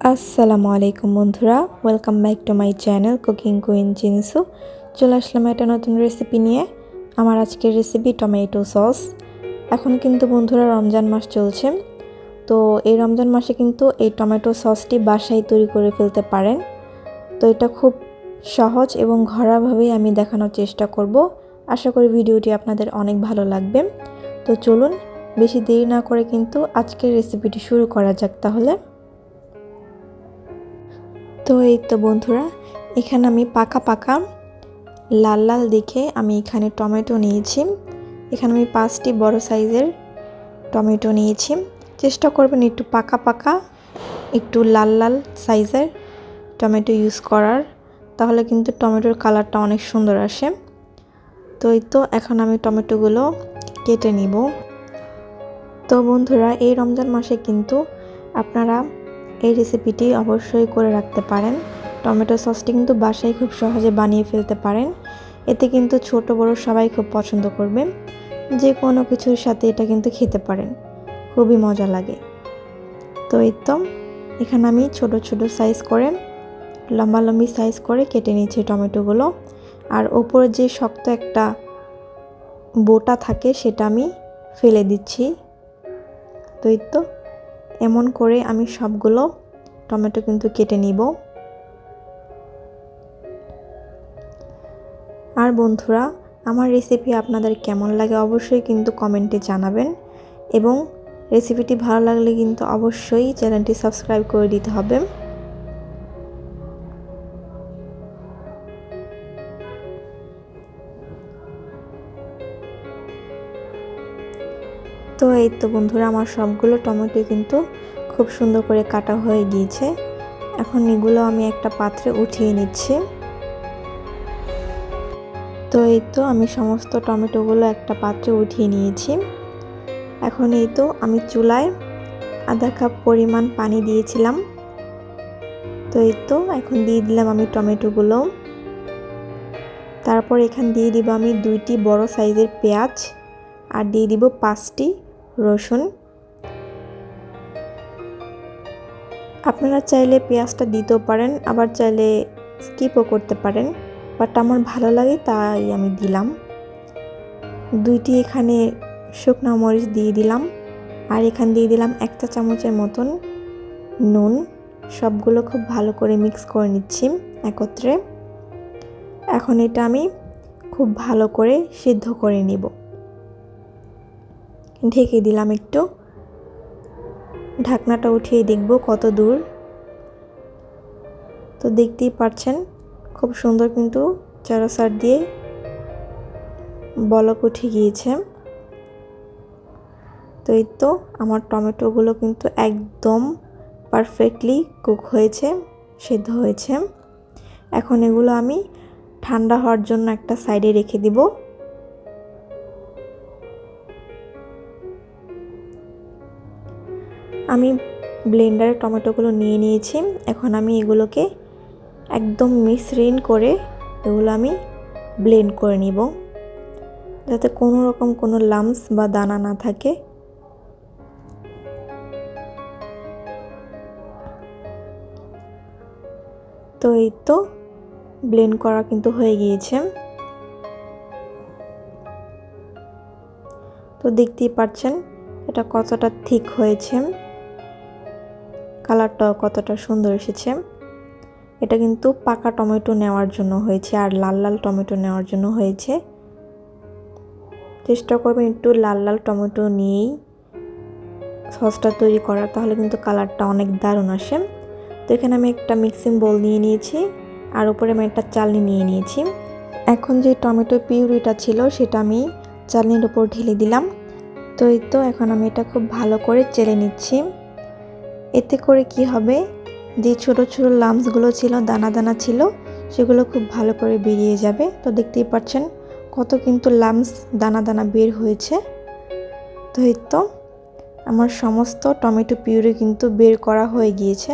আসসালামু আলাইকুম বন্ধুরা। Welcome back to my channel cooking queen Jinsu চলে আসলাম একটা নতুন রেসিপি নিয়ে। আমার আজকের রেসিপি টমেটো সস এখন কিন্তু বন্ধুরা রমজান মাস চলছে। তো এই রমজান মাসে কিন্তু এই টমেটো সসটি বাসায় তৈরি করে ফেলতে পারেন। তো এটা খুব সহজ এবং ঘরোয়াভাবেই আমি দেখানোর চেষ্টা করব। আশা করি ভিডিওটি আপনাদের অনেক ভালো লাগবে। তো চলুন, বেশি দেরি না করে কিন্তু আজকের রেসিপিটি শুরু করা যাক তাহলে। তো এই তো বন্ধুরা, এখানে আমি পাকা পাকা লাল লাল দেখে আমি এখানে টমেটো নিয়েছি। এখানে আমি পাঁচটি বড় সাইজের টমেটো নিয়েছি। চেষ্টা করবেন একটু পাকা পাকা, একটু লাল লাল সাইজের টমেটো ইউজ করার, তাহলে কিন্তু টমেটোর কালারটা অনেক সুন্দর আসে। তো এই তো এখন আমি টমেটোগুলো কেটে নিব। তো বন্ধুরা, এই রমজান মাসে কিন্তু আপনারা এই রেসিপিটি অবশ্যই করে রাখতে পারেন। টমেটো সসটি কিন্তু বাসায় খুব সহজে বানিয়ে ফেলতে পারেন। এতে কিন্তু ছোট, বড় সবাই খুব পছন্দ করবে। যে কোনো কিছুর সাথে এটা কিন্তু খেতে পারেন। খুবই মজা লাগে। তো এই তো, এখানে আমি ছোট ছোট সাইজ করে, লম্বা, লম্বি সাইজ করে কেটে নিয়েছি টমেটোগুলো। আর ওপরে যে শক্ত একটা বোটা থাকে সেটা আমি ফেলে দিচ্ছি। তো এই তো এমন করে আমি সবগুলো টমেটো কিন্তু কেটে নিব। আর বন্ধুরা, আমার রেসিপি আপনাদের কেমন লাগে অবশ্যই কিন্তু কমেন্টে জানাবেন এবং রেসিপিটি ভালো লাগলে কিন্তু অবশ্যই চ্যানেলটি সাবস্ক্রাইব করে দিতে হবে। তো এই তো বন্ধুরা, আমার সবগুলো টমেটো কিন্তু খুব সুন্দর করে কাটা হয়ে গিয়েছে। এখন এগুলো আমি একটা পাত্রে উঠিয়ে নিচ্ছি। তো এই তো আমি সমস্ত টমেটোগুলো একটা পাত্রে উঠিয়ে নিয়েছি। এখন এই তো আমি চুলায় আধা কাপ পরিমাণ পানি দিয়েছিলাম। তো এই তো এখন দিয়ে দিলাম আমি টমেটোগুলো। তারপর এখান দিয়ে দিব আমি দুইটি বড় সাইজের পেঁয়াজ আর দিয়ে দিব পাঁচটি রসুন। আপনারা চাইলে পেঁয়াজটা দিতেও পারেন, আবার চাইলে স্কিপও করতে পারেন। বাট আমার ভালো লাগে, তাই আমি দিলাম। দুইটি এখানে শুকনো মরিচ দিয়ে দিলাম, আর এখান দিয়ে দিলাম একটা চামচের মতন নুন। সবগুলো খুব ভালো করে মিক্স করে নিচ্ছি একত্রে। এখন এটা আমি খুব ভালো করে সিদ্ধ করে নিব। ঢেকে দিলাম একটু। ঢাকনাটা উঠিয়ে দেখব কত দূর। তো দেখতেই পাচ্ছেন খুব সুন্দর কিন্তু চারাসার দিয়ে বলক উঠে গিয়েছে। তো এই তো আমার টমেটোগুলো কিন্তু একদম পারফেক্টলি কুক হয়েছে, সেদ্ধ হয়েছে। এখন এগুলো আমি ঠান্ডা হওয়ার জন্য একটা সাইডে রেখে দিব। ব্লেন্ডারে টমেটোগুলো নিয়ে নিয়েছি। এখন আমি এগুলোকে একদম মিশ্রিন করে এগুলো আমি ব্লেন্ড করে নিব। যাতে কোনো রকম কোনো লামস বা দানা না থাকে। তো এই তো ব্লেন্ড করা কিন্তু হয়ে গিয়েছে। তো দেখতেই পাচ্ছেন এটা কতটা ঠিক হয়েছে। কালারটাও কতটা সুন্দর এসেছে। এটা কিন্তু পাকা টমেটো নেওয়ার জন্য হয়েছে আর লাল লাল টমেটো নেওয়ার জন্য হয়েছে। চেষ্টা করবেন একটু লাল লাল টমেটো নিয়েই সসটা তৈরি করার, তাহলে কিন্তু কালারটা অনেক দারুণ আসে। তো এখানে আমি একটা মিক্সিং বোল নিয়ে নিয়েছি আর উপরে আমি একটা চালনি নিয়ে নিয়েছি। এখন যে টমেটো পিউরিটা ছিল সেটা আমি চালনির উপর ঢেলে দিলাম। তো এই তো এখন আমি এটা খুব ভালো করে চেলে নিচ্ছি। এতে করে কি হবে? যে ছোট ছোট লামসগুলো ছিল, দানা দানা ছিল, সেগুলো খুব ভালো করে বেরিয়ে যাবে। তো দেখতেই পাচ্ছেন কত কিন্তু লামস দানা দানা বের হয়েছে। তো এই তো আমার সমস্ত টমেটো পিউরি কিন্তু বের করা হয়ে গিয়েছে।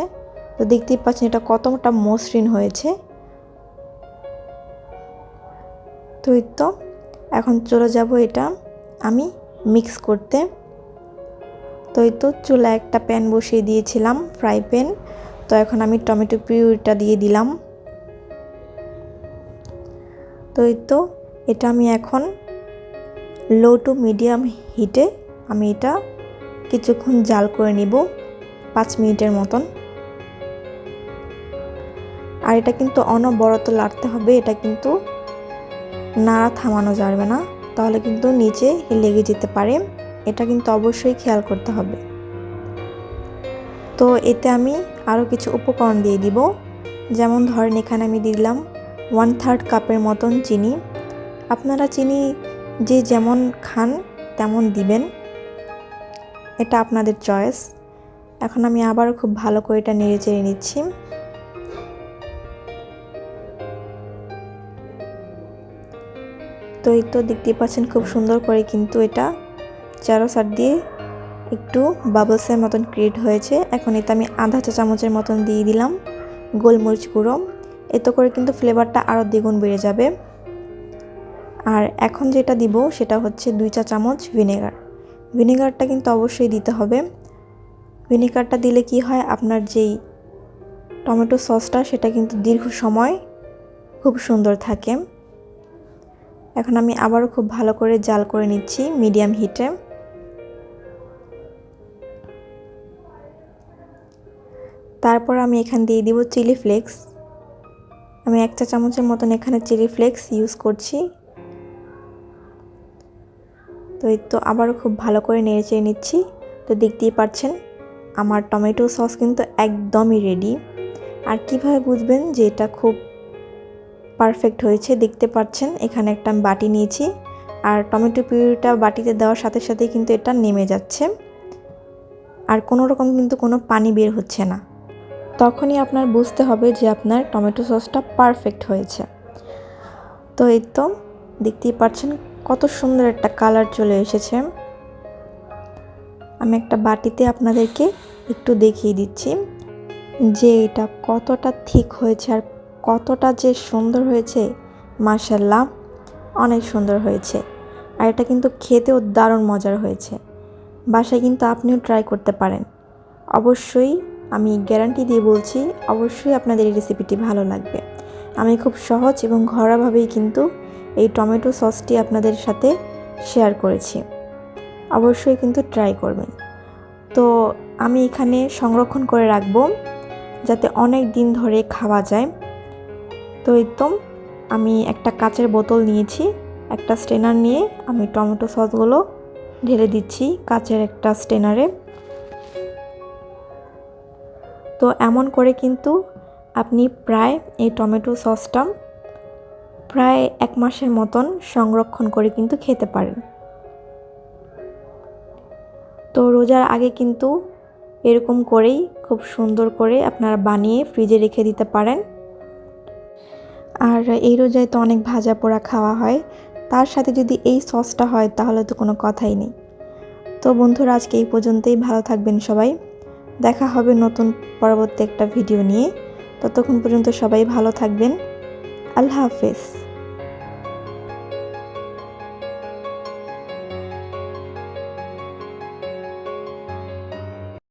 তো দেখতেই পাচ্ছেন এটা কতটা মসৃণ হয়েছে। তো এই তো এখন চলে যাব এটা আমি মিক্স করতে। তো এই তো চুলা একটা প্যান বসিয়ে দিয়েছিলাম, ফ্রাই প্যান। তো এখন আমি টমেটো পিউরিটা দিয়ে দিলাম। তো এই তো এটা আমি এখন লো টু মিডিয়াম হিটে আমি এটা কিছুক্ষণ জাল করে নিব, পাঁচ মিনিটের মতন। আর এটা কিন্তু অনবরত লাড়তে হবে, এটা কিন্তু নাড়া থামানো যাবে না, তাহলে কিন্তু নিচে লেগে যেতে পারে। এটা কিন্তু অবশ্যই খেয়াল করতে হবে। তো এতে আমি আরও কিছু উপকরণ দিয়ে দিব। যেমন ধরেন এখানে আমি দিলাম ওয়ান থার্ড কাপের মতন চিনি। আপনারা চিনি যে যেমন খান তেমন দিবেন। এটা আপনাদের চয়েস। এখন আমি আবারও খুব ভালো করে এটা নেড়ে চেড়ে নিচ্ছি। তো এই তো দেখতেই পাচ্ছেন খুব সুন্দর করে কিন্তু এটা চারো সার দিয়ে একটু বাবলসের মতন ক্রিয়েট হয়েছে। এখন এতে আমি আধা চা চামচের মতন দিয়ে দিলাম গোলমরিচ গুঁড়ো। এতে করে কিন্তু ফ্লেভারটা আরও দ্বিগুণ বেড়ে যাবে। আর এখন যেটা দিব সেটা হচ্ছে দুই চা চামচ ভিনেগার ভিনেগারটা কিন্তু অবশ্যই দিতে হবে। ভিনেগারটা দিলে কি হয়? আপনার যেই টমেটো সসটা সেটা কিন্তু দীর্ঘ সময় খুব সুন্দর থাকে। এখন আমি আবারও খুব ভালো করে জাল করে নিচ্ছি মিডিয়াম হিটে। তারপর আমি এখান দিয়ে দিব চিলি ফ্লেক্স। আমি এক চা চামচের মতন এখানে চিলি ফ্লেক্স ইউজ করছি। তো এই তো আবারও খুব ভালো করে নেড়ে চেড়ে নিচ্ছি। তো দেখতেই পাচ্ছেন, আমার টমেটো সস কিন্তু একদমই রেডি আর কীভাবে বুঝবেন যে এটা খুব পারফেক্ট হয়েছে? দেখতে পাচ্ছেন, এখানে একটা আমি বাটি নিয়েছি। আর টমেটো পিউরিটা বাটিতে দেওয়ার সাথে সাথেই কিন্তু এটা নেমে যাচ্ছে। আর কোনো রকম কিন্তু কোনো পানি বের হচ্ছে না। তখনই আপনার বুঝতে হবে যে আপনার টমেটো সসটা পারফেক্ট হয়েছে। তো এই তো দেখতেই পাচ্ছেন কত সুন্দর একটা কালার চলে এসেছে। আমি একটা বাটিতে আপনাদেরকে একটু দেখিয়ে দিচ্ছি যে এটা কতটা ঠিক হয়েছে আর কতটা যে সুন্দর হয়েছে মার্শাল্লাহ অনেক সুন্দর হয়েছে। আর এটা কিন্তু খেতেও দারুণ মজার হয়েছে। বাসায় কিন্তু আপনিও ট্রাই করতে পারেন। অবশ্যই আমি গ্যারান্টি দিয়ে বলছি, অবশ্যই আপনাদের এই রেসিপিটি ভালো লাগবে। আমি খুব সহজ এবং ঘরোয়াভাবেই কিন্তু এই টমেটো সসটি আপনাদের সাথে শেয়ার করেছি। অবশ্যই কিন্তু ট্রাই করবেন। তো আমি এখানে সংরক্ষণ করে রাখব, যাতে অনেক দিন ধরে খাওয়া যায়। তো একদম আমি একটা কাচের বোতল নিয়েছি, একটা স্টেনার নিয়ে আমি টমেটো সসগুলো ঢেলে দিচ্ছি কাচের একটা স্টেনারে তো এমন করে কিন্তু আপনি প্রায় এই টমেটো সসটা প্রায় এক মাসের মতন সংরক্ষণ করে কিন্তু খেতে পারেন। তো রোজার আগে কিন্তু এরকম করেই খুব সুন্দর করে আপনারা বানিয়ে ফ্রিজে রেখে দিতে পারেন। আর এই রোজায় তো অনেক ভাজা পোড়া খাওয়া হয়, তার সাথে যদি এই সসটা হয় তাহলে তো কোনো কথাই নেই। তো বন্ধুরা, আজকে এই পর্যন্তই। ভালো থাকবেন সবাই। দেখা হবে নতুন পরবর্তী একটা ভিডিও নিয়ে। ততক্ষণ পর্যন্ত সবাই ভালো থাকবেন। আল্লাহ হাফেজ।